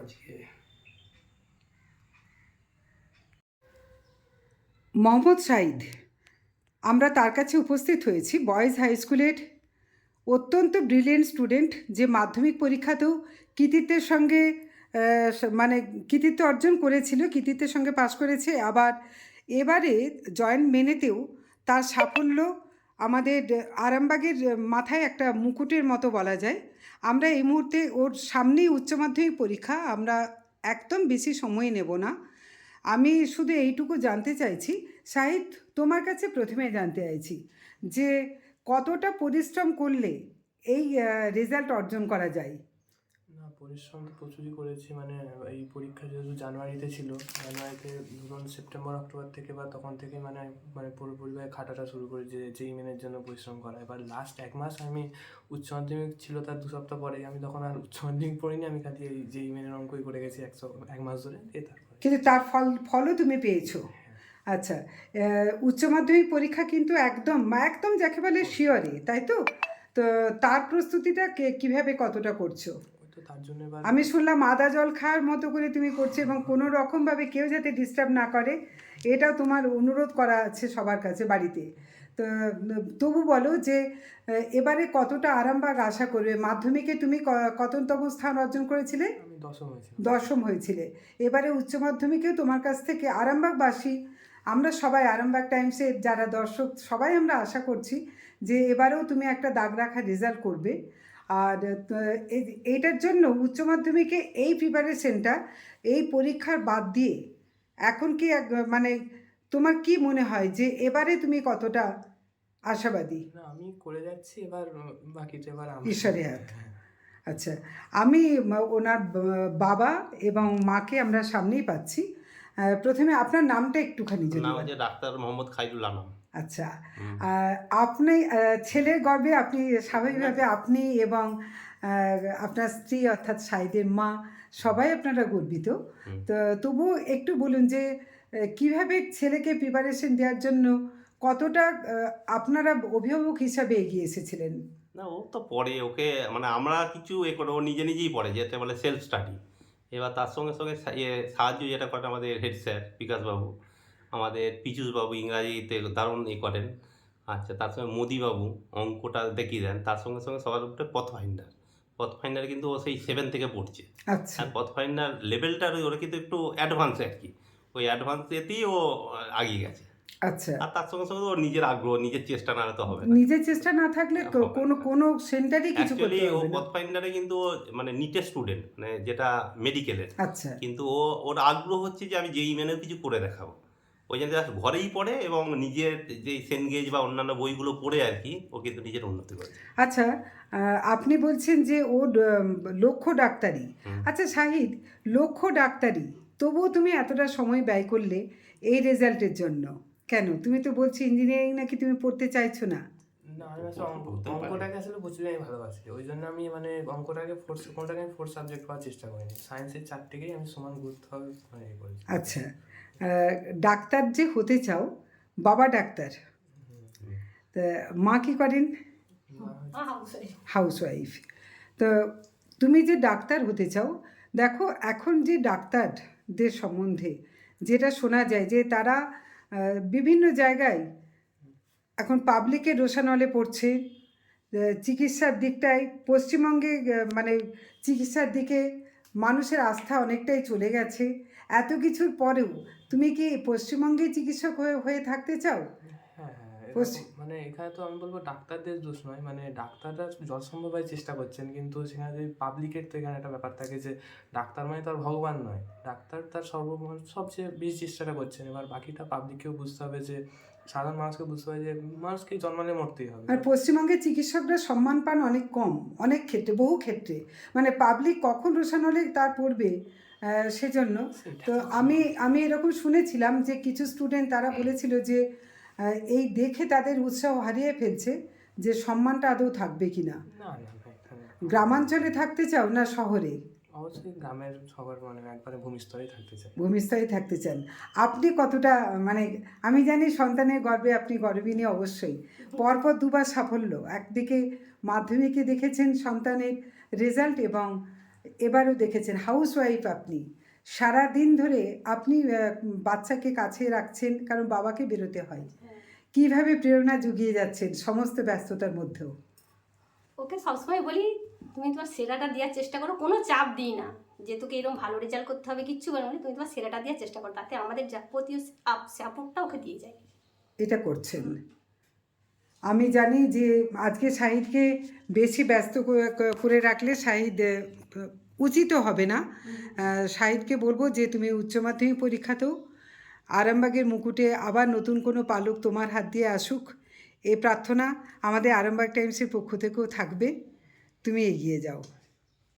আজকে? মোহাম্মদ সাইদ আমরা তার কাছে উপস্থিত হয়েছি। বয়েজ হাই স্কুলের অত্যন্ত ব্রিলিয়েন্ট স্টুডেন্ট যে মাধ্যমিক পরীক্ষাতেও কৃতিত্বের সঙ্গে মানে কৃতিত্ব অর্জন করেছিল, কৃতিত্বের সঙ্গে পাশ করেছে। আবার এবারে জয়েন্ট মেনেতেও তার সাফল্য আমাদের আরামবাগের মাথায় একটা মুকুটের মতো বলা যায়। আমরা এই মুহূর্তে ওর সামনেই উচ্চ মাধ্যমিক পরীক্ষা, আমরা একদম বেশি সময় নেব না। আমি শুধু এইটুকু জানতে চাইছি সাহিদ তোমার কাছে প্রথমে জানতে চাইছি যে কতটা পরিশ্রম করলে এই রেজাল্ট অর্জন করা যায়? পরিশ্রম তো প্রচুরই করেছি মানে এই পরীক্ষা যেহেতু জানুয়ারিতে ছিল জানুয়ারিতে ধরুন সেপ্টেম্বর অক্টোবর থেকে বা তখন থেকে মানে মানে পুরোপুরিভাবে খাটাটা শুরু করি যে যেই মেনের জন্য পরিশ্রম করা। এবার লাস্ট এক মাস আমি উচ্চ মাধ্যমিক ছিল তার দু সপ্তাহ পরে আমি তখন আর উচ্চ মাধ্যমিক পড়িনি আমি খালি এই যেই মেনের অঙ্কই করে গেছি একশো এক মাস ধরে দিয়ে তারপরে। কিন্তু তার ফল ফলও তুমি পেয়েছ। আচ্ছা আহ, উচ্চ মাধ্যমিক পরীক্ষা কিন্তু একদম একদম যাকে বলে শিওরে তাই তো? তো তার প্রস্তুতিটা কে- কীভাবে কতটা করছ? আমি শুনলাম আদা জল খাওয়ার মতো করে তুমি করছ এবং কোনো রকমভাবে কেউ যাতে ডিস্টার্ব না করে এটাও তোমার অনুরোধ করা আছে সবার কাছে বাড়িতে। তো তবু বলো যে এবারে কতটা আরামবাগ আশা করবে? মাধ্যমিকে তুমি কততম স্থান অর্জন করেছিলে? দশম হয়েছি হয়েছিলে। এবারে উচ্চ মাধ্যমিকেও তোমার কাছ থেকে আরামবাগবাসী আমরা সবাই আরামবাগ টাইমসে যারা দর্শক সবাই আমরা আশা করছি যে এবারেও তুমি একটা দাগ রাখা রেজাল্ট করবে। আর এইটার জন্য উচ্চ মাধ্যমিকে এই প্রিপারেশনটা এই পরীক্ষার বাদ দিয়ে এখন কি মানে তোমার কি মনে হয় যে এবারে তুমি কতটা আশাবাদী? না আমি করে যাচ্ছি এবার বাকিটা এবার আমি ঈশ্বরের হাত। আচ্ছা আমি ওনার বাবা এবং মাকে আমরা সামনেই পাচ্ছি। প্রথমে আপনার নামটা একটুখানি যদি নাম ডাক্তার মোহাম্মদ খাইরুল আলম। আচ্ছা। আপনি ছেলের গর্বে আপনি স্বাভাবিকভাবে আপনি এবং আপনার স্ত্রী অর্থাৎ সাইদের মা সবাই আপনারা গর্বিত। তো তবু একটু বলুন যে কীভাবে ছেলেকে প্রিপারেশন দেওয়ার জন্য কতটা আপনারা অভিভাবক হিসাবে এগিয়ে এসেছিলেন? না ও তো পড়ে ওকে মানে আমরা কিছু এ করে ও নিজে নিজেই পড়ে যেটা বলে সেলফ স্টাডি এবার তার সঙ্গে সঙ্গে ইয়ে সাহায্য যেটা করেন আমাদের হেড স্যার বিকাশবাবু আমাদের পিচুসবাবু ইংরাজিতে দারুণ এ করেন। আচ্ছা তার সঙ্গে মোদিবাবু অঙ্কটা দেখিয়ে দেন। তার সঙ্গে সঙ্গে সবার উপরে পথ ফাইন্ডার পথ ফাইন্ডার কিন্তু ও সেই সেভেন থেকে পড়ছে। আচ্ছা। আর পথ ফাইন্ডার লেভেলটার ওরা কিন্তু একটু অ্যাডভান্স আর কি। ওই অ্যাডভান্স এতেই ও আগিয়ে গেছে। আচ্ছা। আর তার সঙ্গে সঙ্গে ওর নিজের আগ্রহ নিজের চেষ্টা না তো হবে না। নিজের চেষ্টা না থাকলে। কোনো কোনো সেন্টারই কিছু করতে ও পারবে পথ ফাইন্ডারে কিন্তু মানে নিটের স্টুডেন্ট মানে যেটা মেডিকেলের আচ্ছা। কিন্তু ও ওর আগ্রহ হচ্ছে যে আমি যেই মেনের কিছু করে দেখাবো। ওই জন্য ঘরেই পড়ে এবং নিজের যে সেনগেজ বা অন্যান্য বইগুলো পড়ে আর কি ও কিন্তু নিজের উন্নতি করে আচ্ছা আপনি বলছেন যে ও লক্ষ্য ডাক্তারি। আচ্ছা শাহিদ লক্ষ্য ডাক্তারি তবুও তুমি এতটা সময় ব্যয় করলে এই রেজাল্টের জন্য। কেন? তুমি তো বলছো ইঞ্জিনিয়ারিং নাকি তুমি পড়তে চাইছো না? না আমি আসলে অঙ্ক অঙ্কটাকে আসলে প্রচুরই আমি ভালোবাসি। ওই জন্য আমি মানে অঙ্কটাকে ফোর্স কোনটাকে আমি ফোর্থ সাবজেক্ট করার চেষ্টা করিনি। সায়েন্সের চারটেকেই আমি সমান গুরুত্বভাবে মানে ইয়ে আচ্ছা। ডাক্তার যে হতে চাও বাবা ডাক্তার। তা মা কি করেন? হাউসওয়াইফ তো তুমি যে ডাক্তার হতে চাও দেখো এখন যে ডাক্তারদের সম্বন্ধে যেটা শোনা যায় যে তারা বিভিন্ন জায়গায় এখন পাবলিকের রোশানলে পড়ছে চিকিৎসার দিকটায়, পশ্চিমবঙ্গে মানে চিকিৎসার দিকে মানুষের আস্থা অনেকটাই চলে গেছে। এত কিছুর পরেও তুমি কি পশ্চিমবঙ্গে চিকিৎসক হয়ে হয়ে থাকতে চাও হ্যাঁ হ্যাঁ এরকম- পশ্চিম- মানে এখানে তো আমি বলব ডাক্তারদের দোষ নয় মানে ডাক্তাররা যথাসম্ভব চেষ্টা করছেন কিন্তু সেখানে যদি পাবলিকের তো এখানে একটা ব্যাপার থাকে যে ডাক্তার মানে তো আর ভগবান নয় ডাক্তার তার সর্ব সবচেয়ে বেশি চেষ্টাটা করছেন এবার বাকিটা পাবলিককেও বুঝতে হবে যে সাধারণ মানুষকে বুঝতে হবে যে মানুষকে জন্মালে মরতেই হবে। আর পশ্চিমবঙ্গের চিকিৎসকরা সম্মান পান অনেক কম অনেক ক্ষেত্রে বহু ক্ষেত্রে মানে পাবলিক কখন রোশান হলে তার পড়বে সেজন্য তো আমি আমি এরকম শুনেছিলাম যে কিছু স্টুডেন্ট তারা বলেছিল যে এই দেখে তাদের উৎসাহ হারিয়ে ফেলছে যে সম্মানটা আদৌ থাকবে কি না। গ্রামাঞ্চলে থাকতে চাও না শহরে? অবশ্যই গ্রামের সবার মানে একবারে ভূমিস্তরেই থাকতে চাই। ভূমিস্থায়ী থাকতে চান। আপনি কতটা মানে আমি জানি সন্তানের গর্বে আপনি গর্বিনী অবশ্যই। পরপর দুবার সাফল্য একদিকে মাধ্যমিকে দেখেছেন সন্তানের রেজাল্ট এবং এবারও দেখেছেন হাউস ওয়াইফ আপনি। সারা দিন ধরে আপনি বাচ্চাকে কাছে রাখছেন কারণ বাবাকে বেরোতে হয়। কীভাবে প্রেরণা জুগিয়ে যাচ্ছেন সমস্ত ব্যস্ততার মধ্যেও? ওকে সবসময় বলি তুমি তোমার সেরাটা দেওয়ার চেষ্টা করো কোনো চাপ দিই না। যে তোকে এরকম ভালো রেজাল্ট করতে হবে কিচ্ছু বলে না তুমি তোমার সেরাটা দেওয়ার চেষ্টা করো তাতে আমাদের যাবতীয় সাপোর্টটা ওকে দিয়ে যায়। এটা করছেন। আমি জানি যে আজকে শাহিদকে বেশি ব্যস্ত করে- করে রাখলে শাহিদ উচিত হবে না। শাহিদকে বলব যে তুমি উচ্চ মাধ্যমিক পরীক্ষাতেও আরামবাগের মুকুটে আবার নতুন কোনো পালক তোমার হাত দিয়ে আসুক। এ প্রার্থনা আমাদের আরামবাগ টাইমসের পক্ষ থেকেও থাকবে। তুমি এগিয়ে যাও।